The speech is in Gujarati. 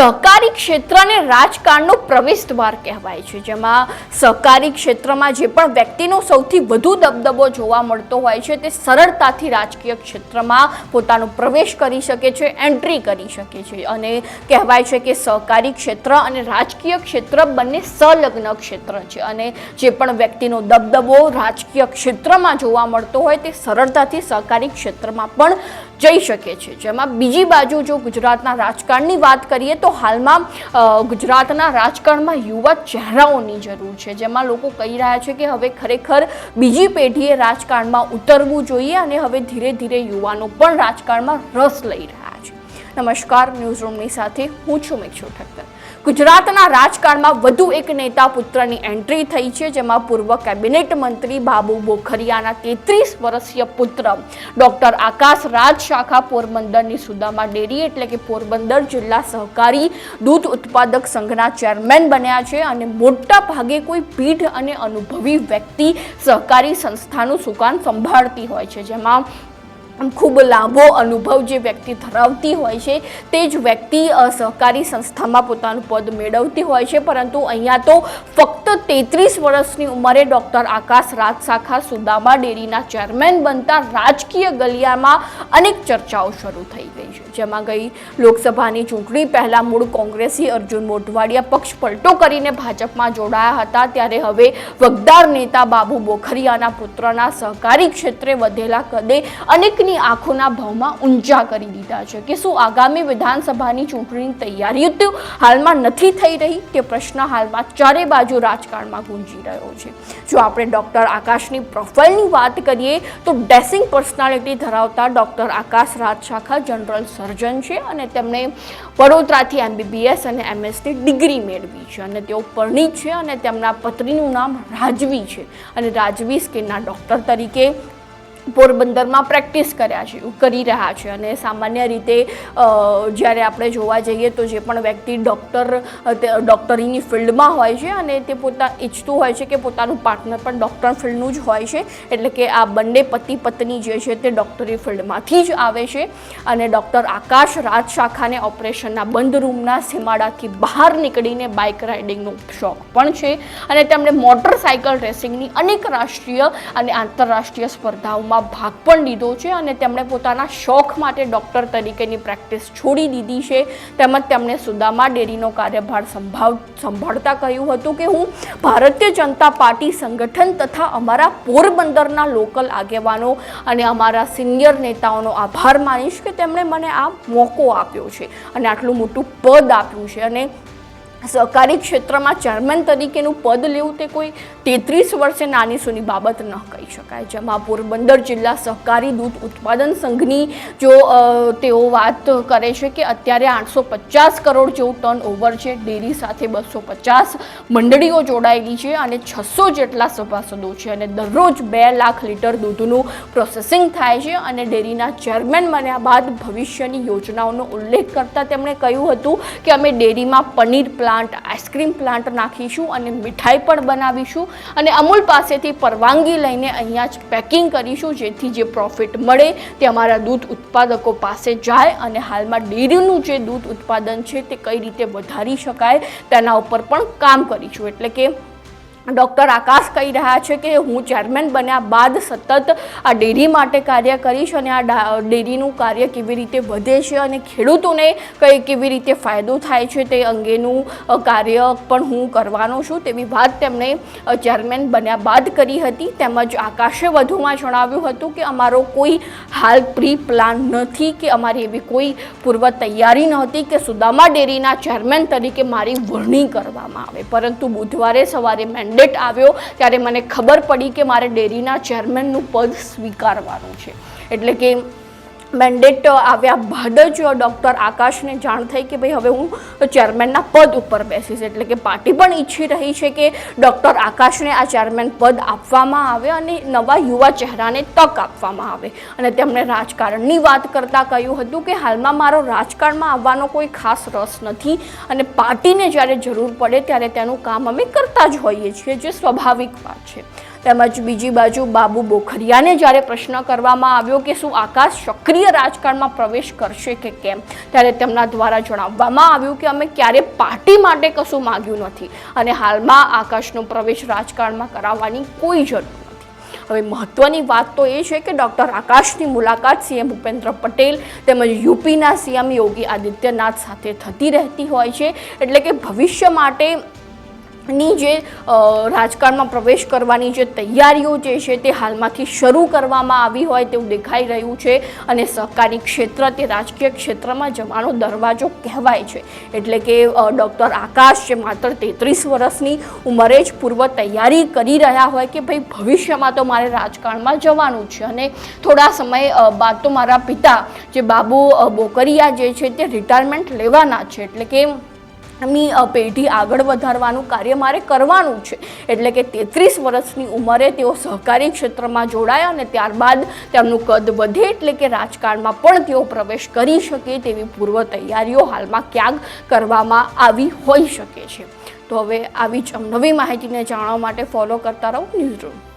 સહકારી ક્ષેત્રને રાજકારણનો પ્રવેશ દ્વાર કહેવાય છે. જેમાં સહકારી ક્ષેત્રમાં જે પણ વ્યક્તિનો સૌથી વધુ દબદબો જોવા મળતો હોય છે, તે સરળતાથી રાજકીય ક્ષેત્રમાં પોતાનો પ્રવેશ કરી શકે છે, એન્ટ્રી કરી શકે છે. અને કહેવાય છે કે સહકારી ક્ષેત્ર અને રાજકીય ક્ષેત્ર બંને સંલગ્ન ક્ષેત્ર છે અને જે પણ વ્યક્તિનો દબદબો રાજકીય ક્ષેત્રમાં જોવા મળતો હોય તે સરળતાથી સહકારી ક્ષેત્રમાં પણ જઈ શકે છે. જેમાં બીજી બાજુ જો ગુજરાતના રાજકારણની વાત કરીએ તો હાલમાં ગુજરાતના રાજકારણમાં યુવા ચહેરાઓની જરૂર છે, જેમાં લોકો કહી રહ્યા છે કે હવે ખરેખર બીજી પેઢીએ રાજકારણમાં ઉતરવું જોઈએ અને હવે ધીરે ધીરે યુવાનો પણ રાજકારણમાં રસ લઈ રહ્યા નમસ્કાર ન્યૂઝ રૂમની સાથે હું છું મિક્ષુ ઠક્કર. ગુજરાતના રાજકારણમાં વધુ એક નેતા પુત્રની એન્ટ્રી થઈ છે, જેમાં પૂર્વ કેબિનેટ મંત્રી બાબુ બોખરિયાના તેત્રીસ વર્ષીય પુત્ર ડોક્ટર આકાશ રાજ શાખા પોરબંદરની સુદામા ડેરી એટલે કે પોરબંદર જિલ્લા સહકારી દૂધ ઉત્પાદક સંઘના ચેરમેન બન્યા છે અને મોટા ભાગે કોઈ પીઢ અને અનુભવી વ્યક્તિ સહકારી સંસ્થાનું સુકાન સંભાળતી હોય છે, જેમાં ખૂબ લાંબો અનુભવ જે વ્યક્તિ ધરાવતી હોય છે, તે જ વ્યક્તિ સહકારી સંસ્થામાં પોતાનું પદ મેળવતી હોય છે. પરંતુ અહીંયા તો ફક્ત તેત્રીસ વર્ષની ઉંમરે ડૉક્ટર આકાશ રાજ શાખા સુદામા ડેરીના ચેરમેન બનતા રાજકીય ગલિયામાં અનેક ચર્ચાઓ શરૂ થઈ ગઈ. છે જેમાં ગઈ લોકસભાની ચૂંટણી પહેલાં મૂળ કોંગ્રેસી અર્જુન મોઢવાડિયા પક્ષ પલટો કરીને ભાજપમાં જોડાયા હતા. ત્યારે હવે વગદાર નેતા બાબુ બોખરિયાના પુત્રના સહકારી ક્ષેત્રે વધેલા કદે અનેકની આંખોના ભાવમાં ઊંચા કરી દીધા છે. કે શું આગામી વિધાનસભાની ચૂંટણીની તૈયારીઓ તો હાલમાં નથી થઈ રહી? તે પ્રશ્ન હાલમાં ચારે બાજુ રાજકારણમાં ગુંજી રહ્યો છે. જો આપણે ડૉક્ટર આકાશની પ્રોફાઇલની વાત કરીએ, તો ડેસિંગ પર્સનાલિટી ધરાવતા ડૉક્ટર આકાશ રાજ શાખા જનરલ સર્જન છે અને તેમણે વડોદરાથી એમબીબીએસ અને એમએસની ડિગ્રી મેળવી છે અને તેઓ પરણિત છે અને તેમના પત્નીનું નામ રાજવી છે. અને રાજવી સ્કિનના ડૉક્ટર તરીકે પોરબંદરમાં પ્રેક્ટિસ કર્યા છે કરી રહ્યા છે. અને સામાન્ય રીતે જ્યારે આપણે જોવા જઈએ તો જે પણ વ્યક્તિ ડૉક્ટર ડૉક્ટરીની ફિલ્ડમાં હોય છે અને તે પોતા ઈચ્છતું હોય છે કે પોતાનું પાર્ટનર પણ ડૉક્ટર ફિલ્ડનું જ હોય છે. એટલે કે આ બંને પતિ પત્ની જે છે તે ડૉક્ટરી ફિલ્ડમાંથી જ આવે છે. અને ડૉક્ટર આકાશ રાજ શાખાને ઓપરેશનના બંધ રૂમના સીમાડાથી બહાર નીકળીને બાઇક રાઇડિંગનો શોખ પણ છે. અને તેમણે મોટરસાઇકલ રેસિંગની અનેક રાષ્ટ્રીય અને આંતરરાષ્ટ્રીય સ્પર્ધાઓમાં ભાગ પણ લીધો છે અને તેમણે પોતાના શોખ માટે ડૉક્ટર તરીકેની પ્રેક્ટિસ છોડી દીધી છે. તેમજ તેમણે સુદામા ડેરીનો કાર્યભાર સંભાળ, સંભાળતા કહ્યું હતું કે, હું ભારતીય જનતા પાર્ટી સંગઠન તથા અમારા પોરબંદરના લોકલ આગેવાનો અને અમારા સિનિયર નેતાઓનો આભાર માનીશ કે તેમણે મને આ મોકો આપ્યો છે અને આટલું મોટું પદ આપ્યું છે. અને સહકારી ક્ષેત્રમાં ચેરમેન તરીકેનું પદ લેવું તે કોઈ તેત્રીસ વર્ષે નાની સુની બાબત ન કહી શકાય. જેમાં પોરબંદર જિલ્લા સહકારી દૂધ ઉત્પાદન સંઘની જો તેઓ વાત કરે છે કે અત્યારે આઠસો પચાસ કરોડ જેવું ટર્ન ઓવર છે. ડેરી સાથે બસો પચાસ મંડળીઓ જોડાયેલી છે અને છસો જેટલા સભાસદો છે અને દરરોજ બે લાખ લીટર દૂધનું પ્રોસેસિંગ થાય છે અને ડેરીના ચેરમેન બન્યા બાદ ભવિષ્યની યોજનાઓનો ઉલ્લેખ કરતાં તેમણે કહ્યું હતું કે અમે ડેરીમાં પનીર પ્લાન્ટ આઈસ્ક્રીમ પ્લાન્ટ નાખીશું અને મીઠાઈ પણ બનાવીશું અને અમૂલ પાસેથી પરવાનગી લઈને અહીંયા જ પેકિંગ કરીશું, જેથી જે પ્રોફિટ મળે તે અમારા દૂધ ઉત્પાદકો પાસે જાય અને હાલમાં ડેરીનું જે દૂધ ઉત્પાદન છે તે કઈ રીતે વધારી શકાય તેના ઉપર પણ કામ કરીશું. એટલે કે ડૉક્ટર આકાશ કહી રહ્યા છે કે હું ચેરમેન બન્યા બાદ સતત આ ડેરી માટે કાર્ય કરીશ અને આ ડેરીનું કાર્ય કેવી રીતે વધે છે અને ખેડૂતોને કઈ કેવી રીતે ફાયદો થાય છે તે અંગેનું કાર્ય પણ હું કરવાનો છું. તેવી વાત તેમણે ચેરમેન બન્યા બાદ કરી હતી. તેમજ આકાશે વધુમાં જણાવ્યું હતું કે અમારો કોઈ હાલ પ્રી પ્લાન નથી કે અમારી એવી કોઈ પૂર્વ તૈયારી નહોતી કે સુદામા ડેરીના ચેરમેન તરીકે મારી વરણી કરવામાં આવે. પરંતુ બુધવારે સવારે મેન્ડેટ આવ્યો ત્યારે મને ખબર પડી કે મારે ડેરીના ચેરમેનનું પદ સ્વીકારવાનું છે. એટલે કે મેન્ડેટ આવ્યા બાદ જ ડૉક્ટર આકાશને જાણ થઈ કે ભાઈ હવે હું ચેરમેનના પદ ઉપર બેસીશ. એટલે કે પાર્ટી પણ ઈચ્છી રહી છે કે ડૉક્ટર આકાશને આ ચેરમેન પદ આપવામાં આવે અને નવા યુવા ચહેરાને તક આપવામાં આવે. અને તેમણે રાજકારણની વાત કરતાં કહ્યું હતું કે હાલમાં મારો રાજકારણમાં આવવાનો કોઈ ખાસ રસ નથી અને પાર્ટીને જ્યારે જરૂર પડે ત્યારે તેનું કામ અમે કરતા જ હોઈએ છીએ, જે સ્વાભાવિક વાત છે. તેમજ બીજી બાજુ બાબુ બોખરિયાને જ્યારે પ્રશ્ન કરવામાં આવ્યો કે શું આકાશ સક્રિય રાજકારણમાં પ્રવેશ કરશે કે કેમ, ત્યારે તેમના દ્વારા જણાવવામાં આવ્યું કે અમે ક્યારે પાર્ટી માટે કશું માગ્યું નથી અને હાલમાં આકાશનો પ્રવેશ રાજકારણમાં કરાવવાની કોઈ જરૂર હવે મહત્વની વાત તો એ છે કે ડૉક્ટર આકાશની મુલાકાત સીએમ ભૂપેન્દ્ર પટેલ તેમજ યુપીના સીએમ યોગી આદિત્યનાથ સાથે થતી રહેતી હોય છે, એટલે કે ભવિષ્ય માટે ની જે રાજકારણમાં પ્રવેશ કરવાની જે તૈયારીઓ જે છે તે હાલમાંથી શરૂ કરવામાં આવી હોય તેવું દેખાઈ રહ્યું છે અને સહકારી ક્ષેત્ર તે રાજકીય ક્ષેત્રમાં જવાનો દરવાજો કહેવાય છે. એટલે કે ડૉક્ટર આકાશ જે માત્ર તેત્રીસ વર્ષની ઉંમરે જ પૂર્વ તૈયારી કરી રહ્યા હોય કે ભાઈ ભવિષ્યમાં તો મારે રાજકારણમાં જવાનું છે અને થોડા સમય બાદ તો મારા પિતા જે બાબુ બોકરિયા જે છે તે રિટાયરમેન્ટ લેવાના છે. એટલે કે અ, પેઢી આગળ વધારવાનું કાર્ય મારે કરવાનું છે. એટલે કે તેત્રીસ વર્ષની ઉંમરે તેઓ સહકારી ક્ષેત્રમાં જોડાયા અને ત્યારબાદ તેમનું કદ વધે એટલે કે રાજકારણમાં પણ તેઓ પ્રવેશ કરી શકે તેવી પૂર્વ તૈયારીઓ હાલમાં ક્યાંક કરવામાં આવી હોઈ શકે છે. તો હવે આવી જ નવી માહિતીને જાણવા માટે ફોલો કરતા રહો ન્યૂઝ રૂમ